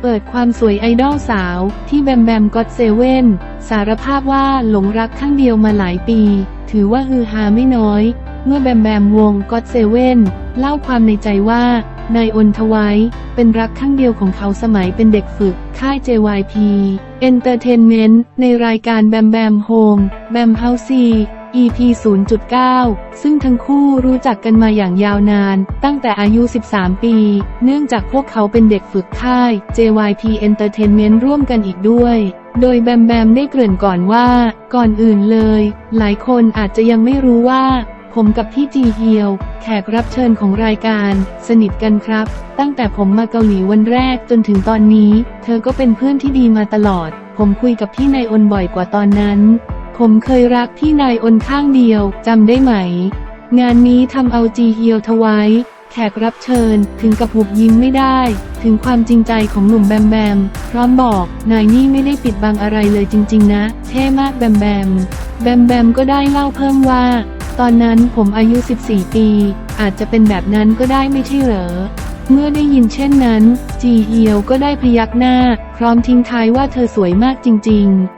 เปิดความสวยไอดอลสาว ที่แบมแบมก็อตเซเว่นสารภาพว่าหลงรักข้างเดียวมาหลายปี ถือว่าฮือฮาไม่น้อย เมื่อแบมแบมวงก็อตเซเว่นเล่าความในใจว่านายอนทไว้เป็นรักข้างเดียวของเขาสมัยเป็นเด็กฝึก ค่าย JYP Entertainment ในรายการแบมแบมโฮมแบมเฮาซี EP 0.9 ซึ่งทั้งคู่รู้จักกันมาอย่างยาวนาน ตั้งแต่อายุ 13 ปี เนื่องจากพวกเขาเป็นเด็กฝึกค่าย JYP Entertainment ร่วมกันอีกด้วย โดยแบมแบมได้เกริ่นก่อนว่า ก่อนอื่นเลย หลายคนอาจจะยังไม่รู้ว่า ผมกับพี่จีเฮียว แขกรับเชิญของรายการ สนิทกันครับ ตั้งแต่ผมมาเกาหลีวันแรกจนถึงตอนนี้ เธอก็เป็นเพื่อนที่ดีมาตลอด ผมคุยกับพี่นายอนบ่อยกว่าตอนนั้น ผมเคยรักพี่นายอนข้างเดียว จำได้ไหม งานนี้ทำเอาจีเฮียวทไว้แขกรับเชิญ ถึงกับหุบยิ้มไม่ได้ ถึงความจริงใจของหนุ่มแบมแบม พร้อมบอก นายนี่ไม่ได้ปิดบังอะไรเลยจริง ๆ นะ เท่มากแบมแบม แบมแบมก็ได้เล่าเพิ่มว่า ตอนนั้นผมอายุ 14 ปี อาจจะเป็นแบบนั้นก็ได้ไม่ใช่เหรอ เมื่อได้ยินเช่นนั้น จีเฮียวก็ได้พยักหน้า พร้อมทิ้งท้ายว่าเธอสวยมากจริง ๆ